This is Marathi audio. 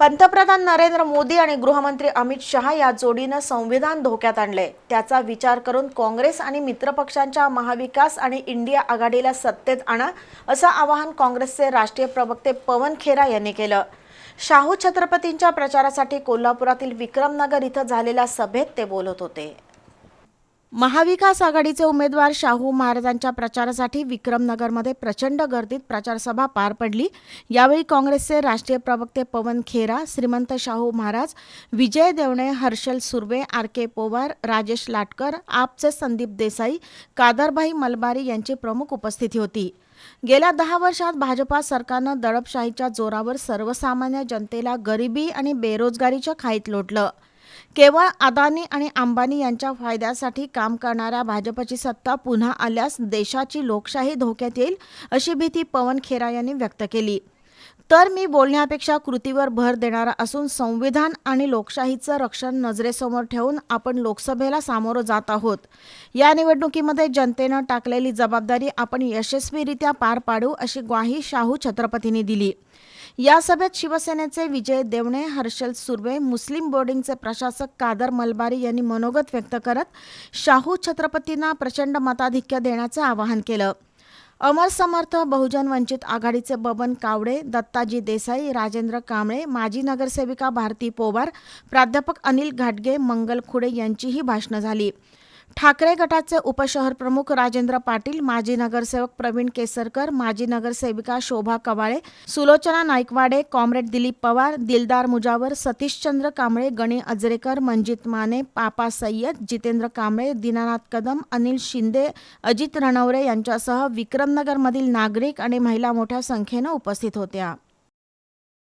पंतप्रधान नरेंद्र मोदी आणि गृहमंत्री अमित शहा या जोडीनं संविधान धोक्यात आणले. त्याचा विचार करून काँग्रेस आणि मित्रपक्षांच्या महाविकास आणि इंडिया आघाडीला सत्तेत आणा असं आवाहन काँग्रेसचे राष्ट्रीय प्रवक्ते पवन खेरा यांनी केलं. शाहू छत्रपतींच्या प्रचारासाठी कोल्हापुरातील विक्रमनगर इथं झालेल्या सभेत ते बोलत होते. महाविकास आघाडीचे उमेदवार शाहू महाराजांच्या प्रचारासाठी विक्रमनगरमध्ये प्रचंड गर्दीत प्रचारसभा पार पडली. यावेळी काँग्रेसचे राष्ट्रीय प्रवक्ते पवन खेरा श्रीमंत शाहू महाराज विजय देवणे हर्षल सुर्वे आर के पोवार राजेश लाटकर आपचे संदीप देसाई कादरभाई मलबारी यांची प्रमुख उपस्थिती होती. गेल्या दहा वर्षात भाजपा सरकारनं दडपशाहीच्या जोरावर सर्वसामान्य जनतेला गरिबी आणि बेरोजगारीच्या खाईत लोटलं. केवळ अदानी आणि अंबानी यांच्या फायद्यासाठी काम करणाऱ्या भाजपची सत्ता पुन्हा आल्यास देशाची लोकशाही धोक्यात येईल अशी भीती पवन खेरा यांनी व्यक्त केली. तर मी बोलण्यापेक्षा कृतीवर भर देणारा असून संविधान आणि लोकशाहीचं रक्षण नजरेसमोर ठेवून आपण लोकसभेला सामोरं जात आहोत. या निवडणुकीमध्ये जनतेनं टाकलेली जबाबदारी आपण यशस्वीरित्या पार पाडू अशी ग्वाही शाहू छत्रपतींनी दिली. या सभेत शिवसेनेचे विजय देवणे हर्षल सुर्वे मुस्लिम बोर्डिंगचे प्रशासक कादर मलबारी यांनी मनोगत व्यक्त करत शाहू छत्रपतींना प्रचंड मताधिक्य देण्याचं आवाहन केलं. अमर समर्थ बहुजन वंचित आघाडीचे बबन कावडे दत्ताजी देसाई राजेंद्र कांबळे माजी नगरसेविका भारती पोवार प्राध्यापक अनिल घाटगे मंगल खुडे यांचीही भाषणं झाली. ठाकरे गटाचे उपशहर प्रमुख राजेंद्र पाटील माजी नगरसेवक प्रवीण केसरकर माजी नगरसेविका शोभा कवाळे सुलोचना नाईकवाडे कॉम्रेड दिलीप पवार दिलदार मुजावर सतीशचंद्र कांबळे गणे अजरेकर मंजित माने पापा सय्यद जितेंद्र कांबळे दीनानाथ कदम अनिल शिंदे अजित रणवरे यांच्यासह विक्रमनगरमधील नागरिक आणि महिला मोठ्या संख्येनं उपस्थित होत्या.